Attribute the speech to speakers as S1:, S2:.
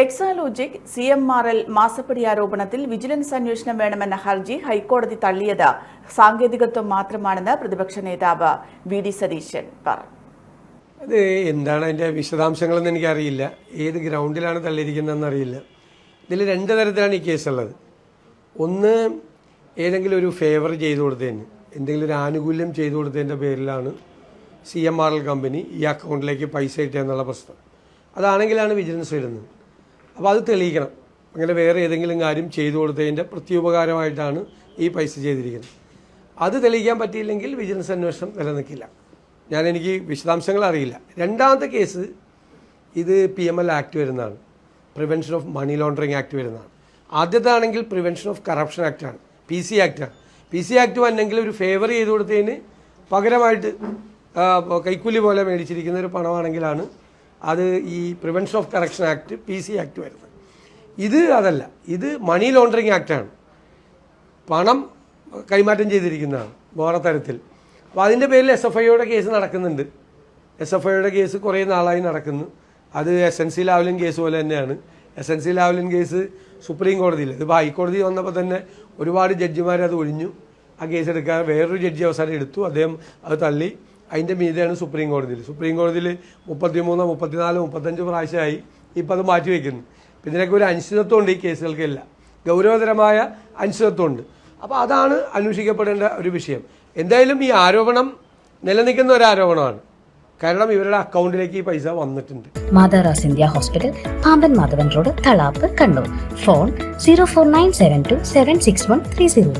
S1: Exalogic C M R L മാസപ്പടി ആരോപണത്തിൽ vigilance അന്വേഷണം വേണമെന്ന ഹർജി ഹൈക്കോടതി തള്ളിയത് സാങ്കേതികത്വം മാത്രമാണെന്ന് പ്രതിപക്ഷ നേതാവ് വി ഡി സതീശൻ പറഞ്ഞു.
S2: അത് എന്താണ് അതിന്റെ വിശദാംശങ്ങളെന്ന് എനിക്കറിയില്ല. ഏത് ഗ്രൗണ്ടിലാണ് തള്ളിയിരിക്കുന്നതെന്ന് അറിയില്ല. ഇതിൽ രണ്ട് തരത്തിലാണ് ഈ കേസുള്ളത്. ഒന്ന് ഏതെങ്കിലും ഒരു ഫേവർ ചെയ്തു കൊടുത്തതിന് എന്തെങ്കിലും ഒരു ആനുകൂല്യം ചെയ്തു കൊടുത്തതിന്റെ പേരിലാണ് C M R L company ഈ അക്കൗണ്ടിലേക്ക് പൈസ ഇട്ടുക എന്നുള്ള പ്രശ്നം. അതാണെങ്കിലാണ് വിജിലൻസ് വരുന്നത്. അപ്പോൾ അത് തെളിയിക്കണം. അങ്ങനെ വേറെ ഏതെങ്കിലും കാര്യം ചെയ്തു കൊടുത്തതിന്റെ പ്രത്യുപകാരമായിട്ടാണ് ഈ പൈസ ചെയ്തിരിക്കുന്നത്. അത് തെളിയിക്കാൻ പറ്റിയില്ലെങ്കിൽ വിജിലൻസ് അന്വേഷണം നിലനിൽക്കില്ല. ഞാൻ എനിക്ക് വിശദാംശങ്ങൾ അറിയില്ല. രണ്ടാമത്തെ കേസ് ഇത് പി എം എൽ ആക്ട് വരുന്നതാണ്. Prevention of money laundering act വരുന്നതാണ്. ആദ്യത്താണെങ്കിൽ പ്രിവെൻഷൻ ഓഫ് കറപ്ഷൻ ആക്റ്റാണ് പി സി ആക്റ്റാണ് പി സി ആക്ട് വന്നെങ്കിൽ ഒരു ഫേവർ ചെയ്ത് കൊടുത്തതിന് പകരമായിട്ട് കൈക്കൂലി പോലെ മേടിച്ചിരിക്കുന്ന ഒരു പണമാണെങ്കിലാണ് അത് ഈ prevention of correction act P C act വരുന്നത്. ഇത് അതല്ല. ഇത് മണി ലോണ്ടറിങ് ആക്റ്റാണ് പണം കൈമാറ്റം ചെയ്തിരിക്കുന്നതാണ് വേറെ തരത്തിൽ. അപ്പോൾ അതിന്റെ പേരിൽ എസ് എഫ് ഐയുടെ കേസ് നടക്കുന്നുണ്ട്. എസ് എഫ് ഐയുടെ കേസ് കുറേ നാളായി നടക്കുന്നു. അത് S N C Lavalin case പോലെ തന്നെയാണ്. S N C Lavalin case supreme കോടതിയിൽ ഇതിപ്പോൾ ഹൈക്കോടതി വന്നപ്പോൾ തന്നെ ഒരുപാട് ജഡ്ജിമാർ അത് ഒഴിഞ്ഞു. ആ കേസ് എടുക്കാൻ വേറൊരു ജഡ്ജി അവസാനം എടുത്തു. അദ്ദേഹം അത് തള്ളി. അതിന്റെ മീതെയാണ് സുപ്രീം കോടതിയിൽ സുപ്രീം കോടതിയിൽ മുപ്പത്തിമൂന്ന് മുപ്പത്തിനാല് മുപ്പത്തഞ്ച് പ്രാവശ്യമായി ഇപ്പം അത് മാറ്റിവെക്കുന്നു അപ്പം ഇതിനൊക്കെ ഒരു അനിശ്ചിതത്വമുണ്ട് ഈ കേസുകൾക്കില്ല. ഗൗരവതരമായ അനിശ്ചിതത്വമുണ്ട്. അപ്പോൾ അതാണ് അന്വേഷിക്കപ്പെടേണ്ട ഒരു വിഷയം. എന്തായാലും ഈ ആരോപണം നിലനിൽക്കുന്ന ഒരു ആരോപണമാണ്. കാരണം ഇവരുടെ അക്കൗണ്ടിലേക്ക് ഈ പൈസ വന്നിട്ടുണ്ട്.
S3: മാതാറാസ് India hospital Pamban Madhavan road Thalap Kannur. Phone zero four nine seven two seven six one three zero